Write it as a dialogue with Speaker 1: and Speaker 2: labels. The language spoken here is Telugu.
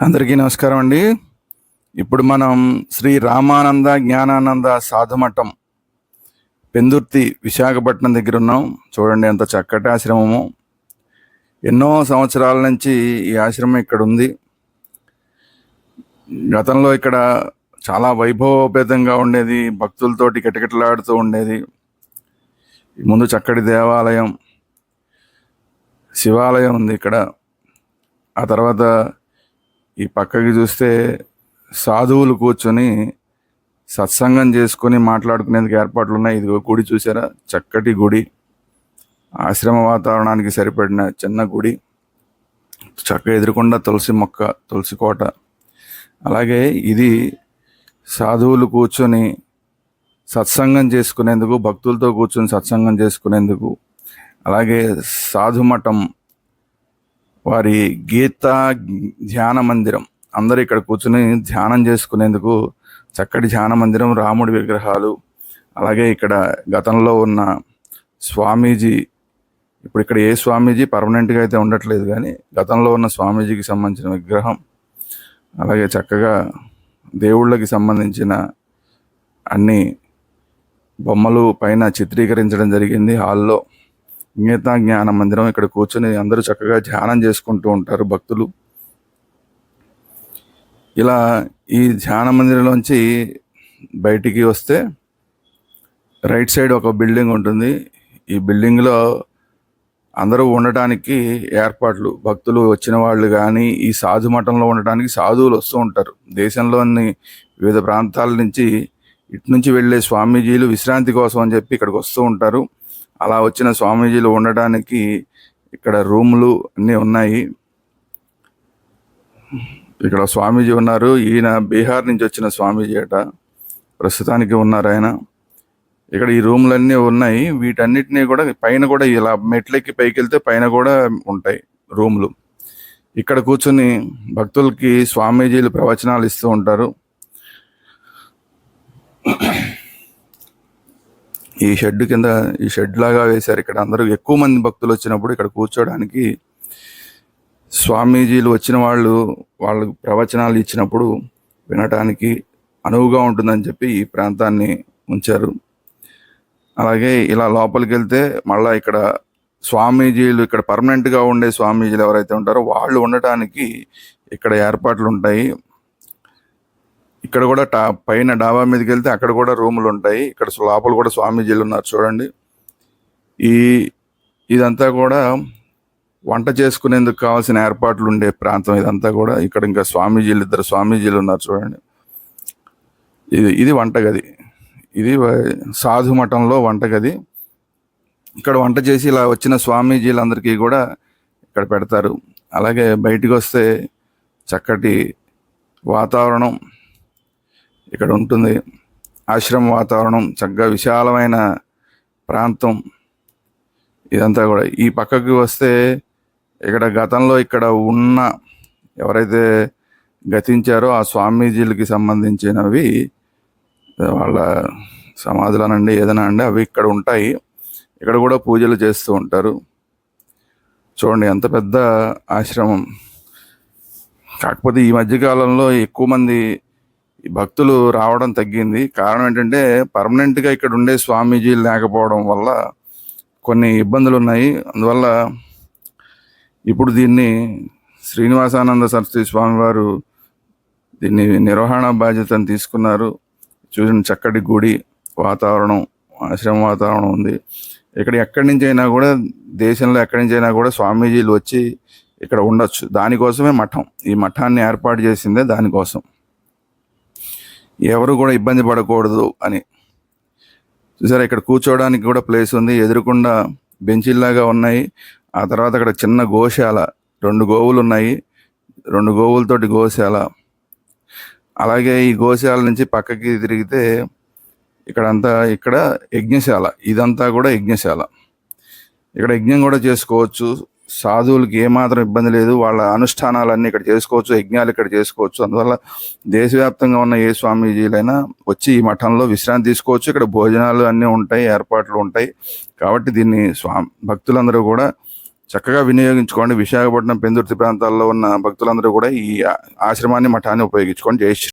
Speaker 1: అందరికీ నమస్కారం అండి. ఇప్పుడు మనం శ్రీ రామానంద జ్ఞానానంద సాధుమఠం పెందుర్తి విశాఖపట్నం దగ్గర ఉన్నాం. చూడండి ఎంత చక్కటి ఆశ్రమము. ఎన్నో సంవత్సరాల నుంచి ఈ ఆశ్రమం ఇక్కడ ఉంది. గతంలో ఇక్కడ చాలా వైభవోపేతంగా ఉండేది. భక్తులతోటి కిటకిటలాడుతూ ఉండేది. ముందు చక్కటి దేవాలయం శివాలయం ఉంది ఇక్కడ. ఆ తర్వాత ఈ పక్కకి చూస్తే సాధువులు కూర్చొని సత్సంగం చేసుకొని మాట్లాడుకునేందుకు ఏర్పాట్లు ఉన్నాయి ఇదిగో గుడి చూసారా చక్కటి గుడి. ఆశ్రమ వాతావరణానికి సరిపడిన చిన్న గుడి. చక్క ఎదురుకుండా తులసి మొక్క తులసి కోట. అలాగే ఇది సాధువులు కూర్చొని సత్సంగం చేసుకునేందుకు భక్తులతో కూర్చొని సత్సంగం చేసుకునేందుకు అలాగే సాధుమఠం వారి గీతా ధ్యాన మందిరం. అందరూ ఇక్కడ కూర్చుని ధ్యానం చేసుకునేందుకు చక్కటి ధ్యాన మందిరం రాముడి విగ్రహాలు అలాగే ఇక్కడ గతంలో ఉన్న స్వామీజీ ఇప్పుడు ఇక్కడ ఏ స్వామీజీ పర్మనెంట్గా అయితే ఉండట్లేదు కానీ గతంలో ఉన్న స్వామీజీకి సంబంధించిన విగ్రహం అలాగే చక్కగా దేవుళ్ళకి సంబంధించిన అన్ని బొమ్మలు పైన చిత్రీకరించడం జరిగింది హాల్లో. గీతా జ్ఞాన మందిరం ఇక్కడ కూర్చొని అందరూ చక్కగా ధ్యానం చేసుకుంటూ ఉంటారు భక్తులు. ఇలా ఈ ధ్యాన మందిరంలోంచి బయటికి వస్తే రైట్ సైడ్ ఒక బిల్డింగ్ ఉంటుంది. ఈ బిల్డింగ్లో అందరూ ఉండటానికి ఏర్పాట్లు భక్తులు వచ్చిన వాళ్ళు కానీ ఈ సాధు మఠంలో ఉండటానికి సాధువులు వస్తూ ఉంటారు. దేశంలోని వివిధ ప్రాంతాల నుంచి ఇటు నుంచి వెళ్ళే స్వామీజీలు విశ్రాంతి కోసం అని చెప్పి ఇక్కడికి వస్తూ ఉంటారు. అలా వచ్చిన స్వామీజీలు ఉండడానికి ఇక్కడ రూములు అన్నీ ఉన్నాయి. ఇక్కడ స్వామీజీ ఉన్నారు. ఈయన బీహార్ నుంచి వచ్చిన స్వామీజీ అట. ప్రస్తుతానికి ఉన్నారు ఆయన. ఇక్కడ ఈ రూములన్నీ ఉన్నాయి. వీటన్నిటినీ కూడా పైన కూడా ఇలా మెట్లెక్కి పైకి వెళ్తే పైన కూడా ఉంటాయి రూములు. ఇక్కడ కూర్చుని భక్తులకి స్వామీజీలు ప్రవచనాలు ఇస్తూ ఉంటారు. ఈ షెడ్ కింద ఈ షెడ్ లాగా వేశారు. ఇక్కడ అందరూ ఎక్కువ మంది భక్తులు వచ్చినప్పుడు ఇక్కడ కూర్చోడానికి స్వామీజీలు వచ్చిన వాళ్ళు వాళ్ళకు ప్రవచనాలు ఇచ్చినప్పుడు వినటానికి అనువుగా ఉంటుందని చెప్పి ఈ ప్రాంతాన్ని ఉంచారు. అలాగే ఇలా లోపలికి వెళ్తే మళ్ళీ ఇక్కడ స్వామీజీలు ఇక్కడ పర్మనెంట్గా ఉండే స్వామీజీలు ఎవరైతే ఉంటారో వాళ్ళు ఉండటానికి ఇక్కడ ఏర్పాట్లు ఉంటాయి. ఇక్కడ కూడా టా పైన డాబా మీదకి వెళ్తే అక్కడ కూడా రూములు ఉంటాయి ఇక్కడ లోపల కూడా స్వామీజీలు ఉన్నారు చూడండి. ఈ ఇదంతా కూడా వంట చేసుకునేందుకు కావాల్సిన ఏర్పాట్లు ఉండే ప్రాంతం ఇదంతా కూడా. ఇక్కడ ఇంకా స్వామీజీలు ఇద్దరు స్వామీజీలు ఉన్నారు చూడండి. ఇది ఇది వంటగది. ఇది సాధు మఠంలో వంటగది. ఇక్కడ వంట చేసి ఇలా వచ్చిన స్వామీజీలందరికీ కూడా ఇక్కడ పెడతారు. అలాగే బయటికి వస్తే చక్కటి వాతావరణం. ఇక్కడ ఉంటుంది. ఆశ్రమ వాతావరణం చక్కగా విశాలమైన ప్రాంతం. ఇదంతా కూడా. ఈ పక్కకి వస్తే ఇక్కడ గతంలో ఇక్కడ ఉన్న ఎవరైతే గతించారో ఆ స్వామీజీలకి సంబంధించినవి వాళ్ళ సమాధులనండి ఏదైనా అండి అవి ఇక్కడ ఉంటాయి. ఇక్కడ కూడా పూజలు చేస్తూ ఉంటారు. చూడండి ఎంత పెద్ద ఆశ్రమం. కాకపోతే ఈ మధ్యకాలంలో ఎక్కువ మంది భక్తులు రావడం తగ్గింది. కారణం ఏంటంటే పర్మనెంట్గా ఇక్కడ ఉండే స్వామీజీలు లేకపోవడం వల్ల కొన్ని ఇబ్బందులు ఉన్నాయి అందువల్ల ఇప్పుడు దీన్ని శ్రీనివాసానంద సరస్వతి స్వామివారు దీన్ని నిర్వహణ బాధ్యతను తీసుకున్నారు. చూసిన చక్కటి గుడి వాతావరణం ఆశ్రమ వాతావరణం ఉంది. ఇక్కడ ఎక్కడి నుంచి అయినా కూడా దేశంలో ఎక్కడి నుంచి అయినా కూడా స్వామీజీలు వచ్చి ఇక్కడ ఉండొచ్చు. దానికోసమే మఠం. ఈ మఠాన్ని ఏర్పాటు చేసిందే దానికోసం. ఎవరు కూడా ఇబ్బంది పడకూడదు అని. చూసారా ఇక్కడ కూర్చోవడానికి కూడా ప్లేస్ ఉంది. ఎదురుకుండా బెంచీల్లాగా ఉన్నాయి. ఆ తర్వాత అక్కడ చిన్న గోశాల రెండు గోవులు ఉన్నాయి. రెండు గోవులతోటి గోశాల. అలాగే ఈ గోశాల నుంచి పక్కకి తిరిగితే ఇక్కడంతా ఇక్కడ యజ్ఞశాల. ఇదంతా కూడా యజ్ఞశాల. ఇక్కడ యజ్ఞం కూడా చేసుకోవచ్చు. సాధువులకి ఏమాత్రం ఇబ్బంది లేదు. వాళ్ళ అనుష్ఠానాలన్నీ ఇక్కడ చేసుకోవచ్చు యజ్ఞాలు ఇక్కడ చేసుకోవచ్చు. అందువల్ల దేశవ్యాప్తంగా ఉన్న ఏ స్వామీజీలైనా వచ్చి ఈ మఠంలో విశ్రాంతి తీసుకోవచ్చు. ఇక్కడ భోజనాలు అన్నీ ఉంటాయి ఏర్పాట్లు ఉంటాయి. కాబట్టి దీన్ని స్వా భక్తులందరూ కూడా చక్కగా వినియోగించుకోండి. విశాఖపట్నం పెందుర్తి ప్రాంతాల్లో ఉన్న భక్తులందరూ కూడా ఈ ఆశ్రమాన్ని మఠాన్ని ఉపయోగించుకోండి. జై